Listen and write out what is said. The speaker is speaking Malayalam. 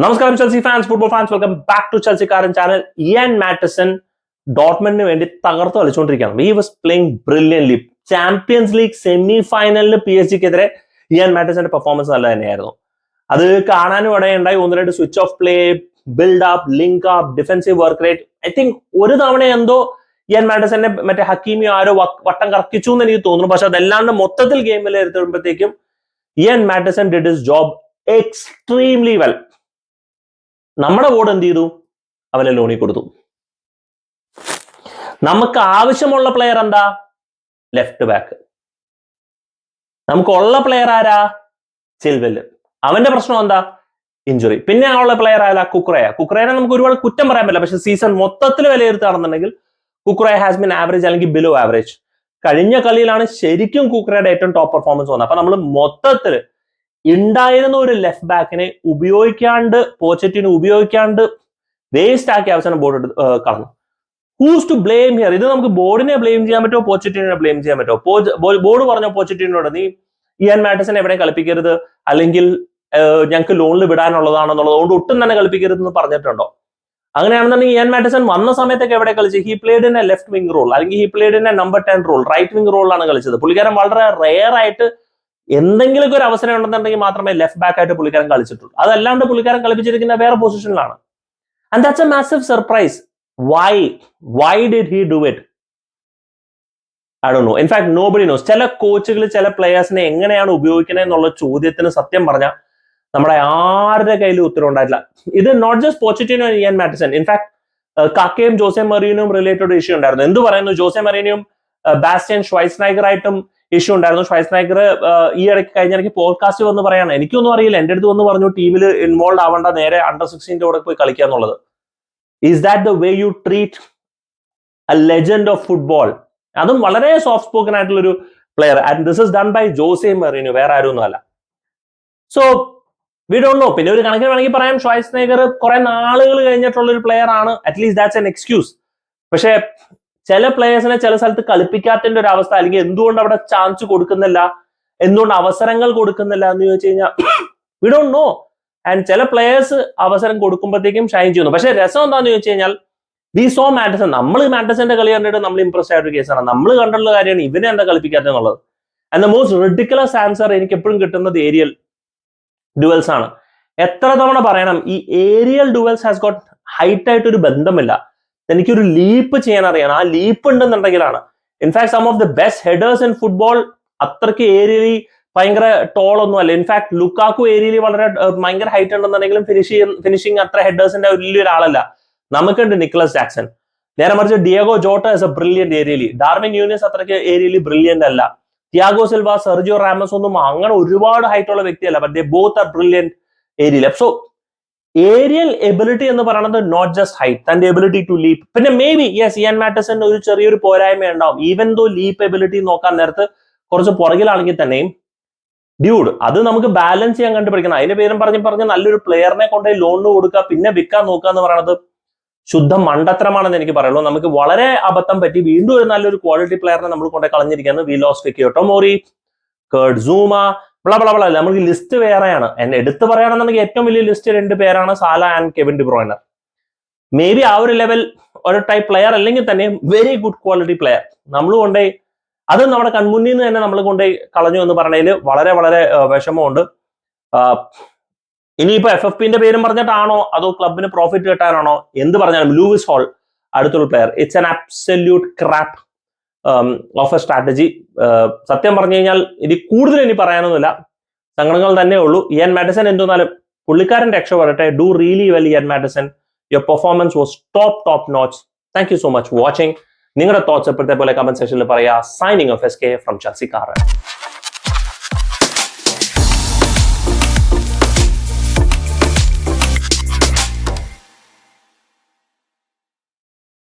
നമസ്കാരം Chelsea fans football fans welcome back to ചെൽസിക്കാരൻ channel Ian Maatsen ഡോട്ട്മെന്റിന് വേണ്ടി തകർത്ത് കളിച്ചുകൊണ്ടിരിക്കുകയാണ് he was playing brilliantly champions league semi ഫൈനലിൽ പി എസ് ജിക്കെതിരെ ഇയാൻ മാറ്റസന്റെ പെർഫോമൻസ് നല്ല തന്നെയായിരുന്നു. അത് കാണാനും ഇടയുണ്ടായി. ഒന്ന് രണ്ട് switch off play build up link up defensive work rate I think ഒരു തവണ എന്തോ ഇയാൻ മാറ്റസന്റെ മറ്റേ ഹക്കീമിയോ ആരോ വട്ടം കറക്കിച്ചു എന്ന് എനിക്ക് തോന്നുന്നു. പക്ഷെ അതല്ലാണ്ട് മൊത്തത്തിൽ ഗെയിമിൽ എടുത്തുമ്പോഴത്തേക്കും Ian Maatsen did his job extremely well നമ്മുടെ ബോർഡ് എന്ത് ചെയ്തു? അവനെ ലോണി കൊടുത്തു. നമുക്ക് ആവശ്യമുള്ള പ്ലെയർ എന്താ? ലെഫ്റ്റ് ബാക്ക് നമുക്കുള്ള പ്ലെയർ ആരാ? ചിൽവെൽ അവന്റെ പ്രശ്നം എന്താ? ഇഞ്ചുറി പിന്നെ ഉള്ള പ്ലെയർ ആയാലും കുക്രയ. കുക്രയനെ നമുക്ക് ഒരുപാട് കുറ്റം പറയാൻ പറ്റില്ല. പക്ഷെ സീസൺ മൊത്തത്തിൽ വിലയിരുത്തുകയാണെന്നുണ്ടെങ്കിൽ കുക്രയ ഹാസ് ബിൻ ആവറേജ് അല്ലെങ്കിൽ ബിലോ ആവറേജ് കഴിഞ്ഞ കളിയിലാണ് ശരിക്കും കുക്രയുടെ ഏറ്റവും ടോപ്പ് പെർഫോമൻസ് വന്നത്. അപ്പൊ നമ്മൾ മൊത്തത്തിൽ ഉണ്ടായിരുന്ന ഒരു ലെഫ്റ്റ് ബാക്കിനെ ഉപയോഗിക്കാണ്ട് പോച്ചറ്റിന് ഉപയോഗിക്കാണ്ട് വേസ്റ്റ് ആക്കി അവസാനം ബോർഡ് കളഞ്ഞു. ഹൂസ് ടു ബ്ലെയിം ഹിയർ ഇത് നമുക്ക് ബോർഡിനെ ബ്ലെയിം ചെയ്യാൻ പറ്റുമോ പോച്ചറ്റിനെ ബ്ലെയിം ചെയ്യാൻ പറ്റുമോ? ബോർഡ് പറഞ്ഞ പോച്ചറ്റിനോട് നീ ഇയാൻ മാറ്റസിനെ എവിടെ കളിപ്പിക്കരുത് അല്ലെങ്കിൽ ഞങ്ങൾക്ക് ലോണിൽ വിടാനുള്ളതാണെന്നുള്ളത് അതുകൊണ്ട് ഒട്ടും തന്നെ കളിപ്പിക്കരുത് എന്ന് പറഞ്ഞിട്ടുണ്ടോ? അങ്ങനെയാണെന്നുണ്ടെങ്കിൽ ഇയാൻ മാറ്റസൺ വന്ന സമയത്തൊക്കെ എവിടെ കളിച്ച്? He played in a left wing role അല്ലെങ്കിൽ he played in a number ten role right wing റോളിലാണ് കളിച്ചത്. പുള്ളിക്കാരൻ വളരെ റെയർ ആയിട്ട് എന്തെങ്കിലുമൊക്കെ ഒരു അവസരം ഉണ്ടെന്നുണ്ടെങ്കിൽ മാത്രമേ ലെഫ്റ്റ് ബാക്ക് ആയിട്ട് പുള്ളിക്കാരൻ കളിച്ചിട്ടുള്ളൂ. അതല്ലാണ്ട് പുള്ളിക്കാരൻ കളിപ്പിച്ചിരിക്കുന്ന വേറെ പൊസിഷനിലാണ് and that's a massive surprise why why did he do it I do know in fact nobody knows ചില കോച്ചുകൾ ചില പ്ലെയേഴ്സിനെ എങ്ങനെയാണ് ഉപയോഗിക്കുന്നത് എന്നുള്ള ചോദ്യത്തിന് സത്യം പറഞ്ഞാൽ നമ്മുടെ ആരുടെ കയ്യിലും ഉത്തരം ഉണ്ടായിട്ടില്ല. ഇത് not just Pochettino Ian Mattison in fact കാക്കയും ജോസെ മറീനും റിലേറ്റഡ് ഇഷ്യൂ ഉണ്ടായിരുന്നു. എന്ത് പറയുന്നു? ജോസെ മറീനും ബാസ്റ്റ്യൻ ഷ്വൈസ്നൈഗറായിട്ടും ഇഷ്യൂ ഉണ്ടായിരുന്നു. ഷ്വൈസ്നൈഗർ ഈ ഇടയ്ക്ക് കഴിഞ്ഞ ഇടയ്ക്ക് പോഡ്കാസ്റ്റ് വന്ന് പറയാണ് എനിക്കൊന്നും അറിയില്ല. എന്റെ അടുത്ത് വന്ന് പറഞ്ഞു ടീമിൽ ഇൻവോൾവ് ആവേണ്ട. നേരെ അണ്ടർ സിക്സ്റ്റീന്റെ കൂടെ പോയി കളിക്കുക എന്നുള്ളത്. Is that the way you treat a legend of football അതും വളരെ സോഫ്റ്റ് സ്പോക്കൺ ആയിട്ടുള്ളൊരു player and this is done by Jose മെറീനു വേറെ ആരും ഒന്നുമല്ല സോ വി ഡോണ്ട് നോ പിന്നെ ഒരു കണക്കിന് വേണമെങ്കിൽ പറയാം ഷോയ്സ് നേഗർ കുറെ നാളുകൾ കഴിഞ്ഞിട്ടുള്ള ഒരു പ്ലെയർ ആണ് അറ്റ്ലീസ്റ്റ് ദാറ്റ്സ് എൻ എക്സ്ക്യൂസ് പക്ഷേ ചില പ്ലേയേഴ്സിനെ ചില സ്ഥലത്ത് കളിപ്പിക്കാത്തതിന്റെ ഒരു അവസ്ഥ അല്ലെങ്കിൽ എന്തുകൊണ്ട് അവിടെ ചാൻസ് കൊടുക്കുന്നില്ല? എന്തുകൊണ്ട് അവസരങ്ങൾ കൊടുക്കുന്നില്ല എന്ന് ചോദിച്ചു കഴിഞ്ഞാൽ വി ഡോണ്ട് നോ ആൻഡ് ചില പ്ലേയേഴ്സ് അവസരം കൊടുക്കുമ്പോഴത്തേക്കും ഷൈൻ ചെയ്യുന്നു. പക്ഷെ രസം എന്താണെന്ന് ചോദിച്ചു കഴിഞ്ഞാൽ വി സോ മാറ്റസൺ നമ്മൾ മാറ്റസന്റെ കളി കണ്ടിട്ട് നമ്മൾ ഇംപ്രസ് ആയ ഒരു കേസാണ് നമ്മൾ കണ്ടുള്ള കാര്യമാണ് ഇവനെ എന്താ കളിപ്പിക്കാത്തെന്നുള്ളത് and the most ridiculous answer എനിക്ക് എപ്പോഴും കിട്ടുന്നത് ഏരിയൽ ഡുവൽസ് ആണ്. എത്ര തവണ പറയണം ഈ aerial duels has got height ആയിട്ട് ഒരു ബന്ധമില്ല. എനിക്കൊരു ലീപ്പ് ചെയ്യാൻ അറിയണം ആ leap ഉണ്ടെന്നുണ്ടെങ്കിലാണ്. In fact some of the best headers in football അത്രയ്ക്ക് ഏരിയലി ഭയങ്കര ടോൾ ഒന്നും അല്ല. ഇൻഫാക്ട് ലുക്കാക്കു ഏരിയയിൽ വളരെ ഭയങ്കര ഹൈറ്റ് ഉണ്ടെന്നുണ്ടെങ്കിലും ഫിനിഷ് ഫിനിഷിംഗ് അത്ര ഹെഡേഴ്സിന്റെ വലിയൊരാളല്ല നമുക്കുണ്ട് നിക്കലസ് ജാക്സൺ നേരെ മറിച്ച് Diogo Jota is a brilliant aerially Darwin Nunez അത്രയ്ക്ക് ഏരിയലി ബ്രില്യന്റ് അല്ല. തിയാഗോ സിൽവ സെർജിയോ റാമസ് ഒന്നും അങ്ങനെ ഒരുപാട് ഹൈറ്റ് ഉള്ള വ്യക്തിയല്ല but they both are brilliant ഏരിയയിൽ സോ ഏരിയൽ എബിലിറ്റി എന്ന് പറയുന്നത് നോട്ട് ജസ്റ്റ് ഹൈറ്റ് തന്റെ എബിലിറ്റി ടു ലീപ്പ് പിന്നെ മേ ബി യെസ് ഇയാൻ മാറ്റസിന് ഒരു ചെറിയൊരു പോരായ്മ ഉണ്ടാവും. ഈവൻ ദോ ലീപ്പ് എബിലിറ്റി നോക്കാൻ നേരത്ത് കുറച്ച് പുറകിലാണെങ്കിൽ തന്നെയും ഡ്യൂഡ് അത് നമുക്ക് ബാലൻസ് ചെയ്യാൻ കണ്ടുപിടിക്കണം. അതിന്റെ പേരും പറഞ്ഞു പറഞ്ഞ് നല്ലൊരു പ്ലെയറിനെ കൊണ്ടേ ലോണിന് കൊടുക്കുക പിന്നെ വിൽക്കാൻ നോക്കുക എന്ന് പറയുന്നത് ശുദ്ധ മണ്ടത്തരമാണെന്ന് എനിക്ക് പറയുള്ളൂ. നമുക്ക് വളരെ അബദ്ധം പറ്റി വീണ്ടും ഒരു നല്ലൊരു ക്വാളിറ്റി പ്ലെയറിനെ നമ്മൾ കൊണ്ടേ കൊണ്ടുപോയി കളഞ്ഞിരിക്കുന്നത് വിലോസ് ഫിക്കിയോട്ടോ Tomori Kurt Zouma blah blah നമുക്ക് ലിസ്റ്റ് വേറെയാണ്. എന്നെ എടുത്തു പറയുകയാണെന്നുണ്ടെങ്കിൽ ഏറ്റവും വലിയ ലിസ്റ്റ് രണ്ട് പേരാണ് Salah and Kevin De Bruyne maybe ആ ഒരു ലെവൽ ഒരു ടൈപ്പ് പ്ലെയർ അല്ലെങ്കിൽ തന്നെ വെരി ഗുഡ് ക്വാളിറ്റി പ്ലെയർ നമ്മൾ കൊണ്ടേ അത് നമ്മുടെ കൺമുന്നിൽ നിന്ന് തന്നെ നമ്മൾ കൊണ്ടുപോയി കളഞ്ഞു എന്ന് പറഞ്ഞതിൽ വളരെ വളരെ വിഷമമുണ്ട്. ഇനിയിപ്പോ എഫ് എഫ് പിന്റെ പേരും പറഞ്ഞിട്ടാണോ? അതോ ക്ലബിന് പ്രോഫിറ്റ് കിട്ടാനാണോ? എന്ത് പറഞ്ഞാലും ലൂവിസ് ഹോൾ അടുത്തുള്ള player it's an absolute crap of a strategy സത്യം പറഞ്ഞു കഴിഞ്ഞാൽ ഇനി കൂടുതൽ ഇനി പറയാനൊന്നുമില്ല. സങ്കടങ്ങൾ തന്നെ ഉള്ളൂ. ഇയൻ മാറ്റസൺ എന്തെന്നാലും പുള്ളിക്കാരൻ രക്ഷപ്പെടട്ടെ. Do really well Ian Maatsen your performance was top top notch thank you so much watching നിങ്ങളുടെ തോട്ട്സ് പോലെ കമന്റ് സെക്ഷനിൽ പറയാ. Signing off S K from car